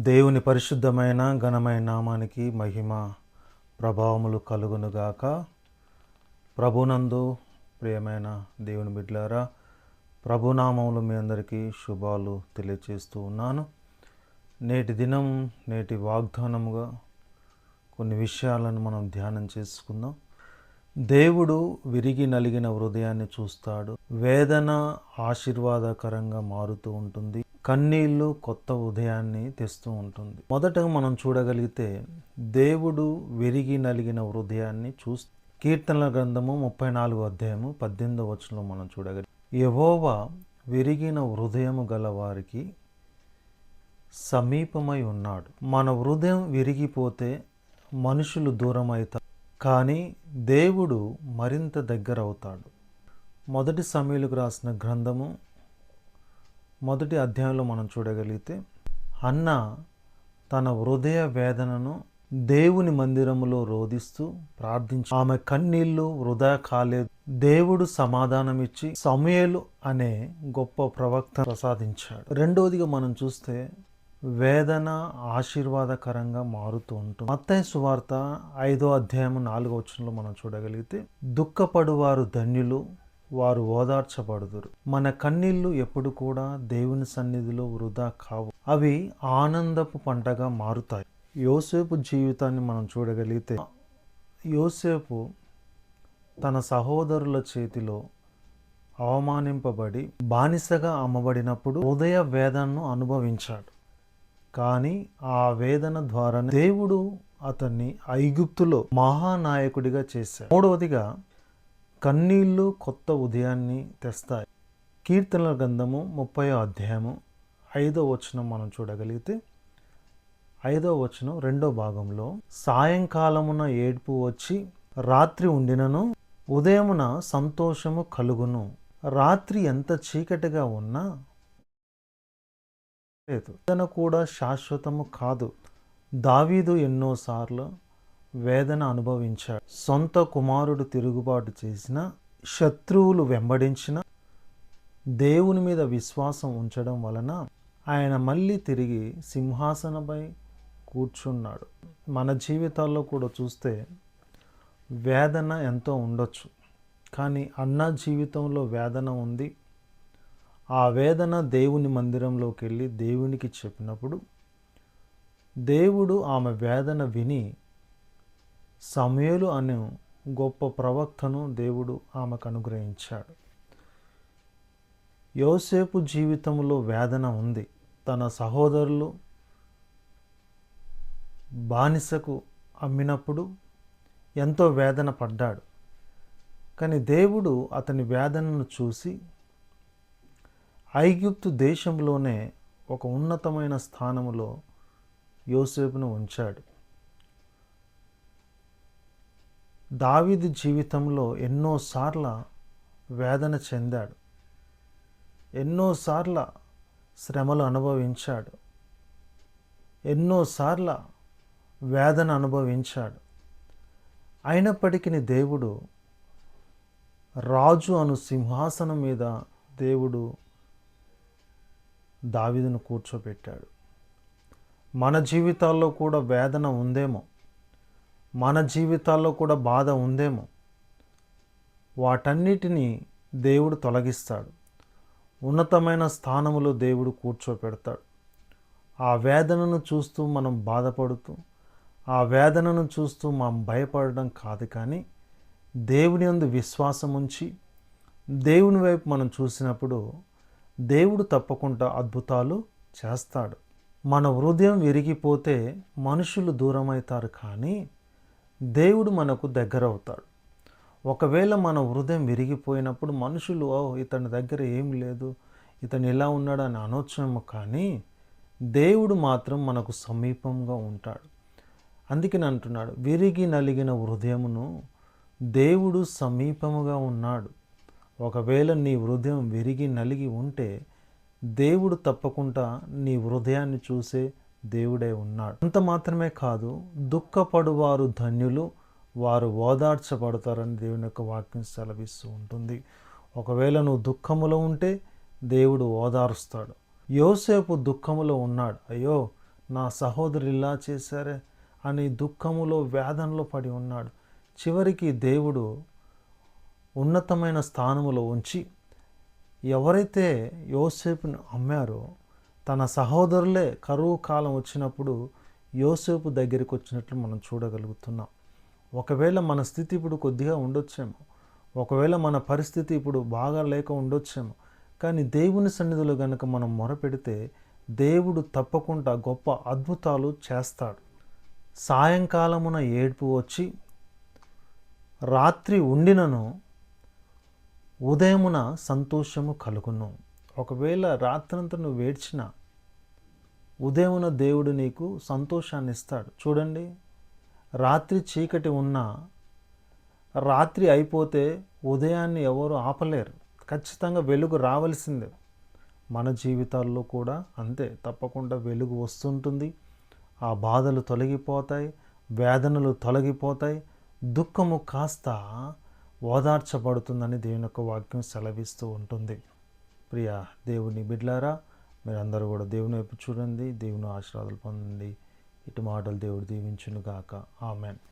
దేవుని పరిశుద్ధమైన ఘనమైన నామానికి మహిమ ప్రభావములు కలుగునుగాక. ప్రభునందు ప్రియమైన దేవుని బిడ్డలారా ప్రభునామములు మీ అందరికీ శుభాలు తెలియచేస్తూ ఉన్నాను. నేటి దినం నేటి వాగ్దానముగా కొన్ని విషయాలను మనం ధ్యానం చేసుకుందాం. దేవుడు విరిగి నలిగిన హృదయాన్ని చూస్తాడు. వేదన ఆశీర్వాదకరంగా మారుతూ ఉంటుంది. కన్నీళ్ళు కొత్త ఉదయాన్ని తెస్తూ ఉంటుంది. మొదటగా మనం చూడగలిగితే దేవుడు విరిగి నలిగిన హృదయాన్ని చూస్ కీర్తనల గ్రంథము ముప్పై నాలుగు అధ్యాయము పద్దెనిమిదో వచనంలో మనం చూడగలి యహోవా విరిగిన హృదయము గల వారికి సమీపమై ఉన్నాడు. మన హృదయం విరిగిపోతే మనుషులు దూరమవుతారు కానీ దేవుడు మరింత దగ్గర అవుతాడు మొదటి సమీలకు రాసిన గ్రంథము మొదటి అధ్యాయంలో మనం చూడగలిగితే అన్న తన హృదయ వేదనను దేవుని మందిరములో రోధిస్తూ ప్రార్థించి. ఆమె కన్నీళ్ళు వృధా కాలేదు. దేవుడు సమాధానమిచ్చి సమయలు అనే గొప్ప ప్రవక్త ప్రసాదించాడు. రెండవదిగా మనం చూస్తే వేదన ఆశీర్వాదకరంగా మారుతూ ఉంటుంది. మత్తయి సువార్త ఐదో అధ్యాయం నాలుగో వచనంలో మనం చూడగలిగితే దుఃఖపడువారు ధన్యులు వారు ఓదార్చబడుదురు. మన కన్నీళ్ళు ఎప్పుడు కూడా దేవుని సన్నిధిలో వృధా కావు. అవి ఆనందపు పంటగా మారుతాయి. యోసేపు జీవితాన్ని మనం చూడగలిగితే యోసేపు తన సహోదరుల చేతిలో అవమానింపబడి బానిసగా అమ్మబడినప్పుడు హృదయ వేదనను అనుభవించాడు. కానీ ఆ వేదన ద్వారా దేవుడు అతన్ని ఐగుప్తులో మహానాయకుడిగా చేశాడు. మూడవదిగా కన్నీళ్ళు కొత్త ఉదయాన్ని తెస్తాయి. కీర్తనల గ్రంథము ముప్పై అధ్యాయము ఐదో వచనం మనం చూడగలిగితే ఐదో వచనం రెండో భాగంలో సాయంకాలమున ఏడ్పు వచ్చి రాత్రి ఉండినను ఉదయమున సంతోషము కలుగును. రాత్రి ఎంత చీకటిగా ఉన్నా లేదు. వేదన కూడా శాశ్వతము కాదు. దావీదు ఎన్నోసార్లు వేదన అనుభవించాడు. సొంత కుమారుడు తిరుగుబాటు చేసిన శత్రువులు వెంబడించిన దేవుని మీద విశ్వాసం ఉంచడం వలన ఆయన మళ్ళీ తిరిగి సింహాసనపై కూర్చున్నాడు. మన జీవితాల్లో కూడా చూస్తే వేదన ఎంతో ఉండొచ్చు. కానీ అన్న జీవితంలో వేదన ఉంది. ఆ వేదన దేవుని మందిరంలోకి వెళ్ళి దేవునికి చెప్పినప్పుడు దేవుడు ఆమె వేదన విని సమయలు అనే గొప్ప ప్రవక్తను దేవుడు ఆమెకు అనుగ్రహించాడు. యోసేపు జీవితంలో వేదన ఉంది. తన సహోదరులు బానిసకు అమ్మినప్పుడు ఎంతో వేదన పడ్డాడు. కానీ దేవుడు అతని వేదనను చూసి ఐగుప్తు దేశంలోనే ఒక ఉన్నతమైన స్థానములో యోసేపును ఉంచాడు. దావీదు జీవితంలో ఎన్నోసార్ల వేదన చెందాడు. ఎన్నోసార్ల శ్రమలు అనుభవించాడు. ఎన్నోసార్ల వేదన అనుభవించాడు. అయినప్పటికీ దేవుడు రాజు అను సింహాసనం మీద దేవుడు దావిదును కూర్చోబెట్టాడు. మన జీవితాల్లో కూడా వేదన ఉందేమో? మన జీవితాల్లో కూడా బాధ ఉందేమో? వాటన్నిటినీ దేవుడు తొలగిస్తాడు. ఉన్నతమైన స్థానములో దేవుడు కూర్చోపెడతాడు. ఆ వేదనను చూస్తూ మనం బాధపడుతూ ఆ వేదనను చూస్తూ మనం భయపడడం కాదు కానీ దేవుని అందు విశ్వాసం ఉంచి దేవుని వైపు మనం చూసినప్పుడు దేవుడు తప్పకుండా అద్భుతాలు చేస్తాడు. మన హృదయం విరిగిపోతే మనుషులు దూరమవుతారు కానీ దేవుడు మనకు దగ్గర అవుతాడు ఒకవేళ మన హృదయం విరిగిపోయినప్పుడు మనుషులు ఓ ఇతని దగ్గర ఏం లేదు ఇతను ఎలా ఉన్నాడు అని అనొచ్చేమో కానీ దేవుడు మాత్రం మనకు సమీపంగా ఉంటాడు. అందుకని అంటున్నాడు విరిగి నలిగిన హృదయమును దేవుడు సమీపముగా ఉన్నాడు. ఒకవేళ నీ హృదయం విరిగి నలిగి ఉంటే దేవుడు తప్పకుండా నీ హృదయాన్ని చూసే దేవుడే ఉన్నాడు. అంత మాత్రమే కాదు దుఃఖపడువారు ధన్యులు వారు ఓదార్చబడతారని దేవుని యొక్క వాక్యం సెలవిస్తూ ఉంటుంది. ఒకవేళ నువ్వు దుఃఖములో ఉంటే దేవుడు ఓదారుస్తాడు. యోసేపు దుఃఖములో ఉన్నాడు. అయ్యో నా సహోదరు ఇలా చేశారే అని దుఃఖములో వేదనలో పడి ఉన్నాడు. చివరికి దేవుడు ఉన్నతమైన స్థానములో ఉంచి ఎవరైతే యోసేపుని అమ్మారో తన సహోదరులే కరువు కాలం వచ్చినప్పుడు యోసేపు దగ్గరికి వచ్చినట్లు మనం చూడగలుగుతున్నాం. ఒకవేళ మన స్థితి ఇప్పుడు కొద్దిగా ఉండొచ్చేమో ఒకవేళ మన పరిస్థితి ఇప్పుడు బాగా లేక ఉండొచ్చేమో కానీ దేవుని సన్నిధిలో గనుక మనం మొరపెడితే దేవుడు తప్పకుండా గొప్ప అద్భుతాలు చేస్తాడు. సాయంకాలమున ఏడ్పు వచ్చి రాత్రి ఉండినను ఉదయమున సంతోషము కలుగును. ఒకవేళ రాత్రంతా నువ్వు వేడ్చిన ఉదయమున దేవుడు నీకు సంతోషాన్ని ఇస్తాడు చూడండి రాత్రి చీకటి ఉన్నా రాత్రి అయిపోతే ఉదయాన్ని ఎవరు ఆపలేరు. ఖచ్చితంగా వెలుగు రావలసిందే. మన జీవితాల్లో కూడా అంతే. తప్పకుండా వెలుగు వస్తుంటుంది. ఆ బాధలు తొలగిపోతాయి వేదనలు తొలగిపోతాయి దుఃఖము కాస్త ఓదార్చబడుతుందని దేవుని యొక్క వాక్యం సెలవిస్తూ ఉంటుంది. ప్రియ దేవుని బిడ్లారా మీరందరూ కూడా దేవుని వైపు చూడండి దేవుని ఆశీర్వాదాలు పొందండి. ఇటు మాటలు దేవుడు దీవించును గాక ఆమెన్.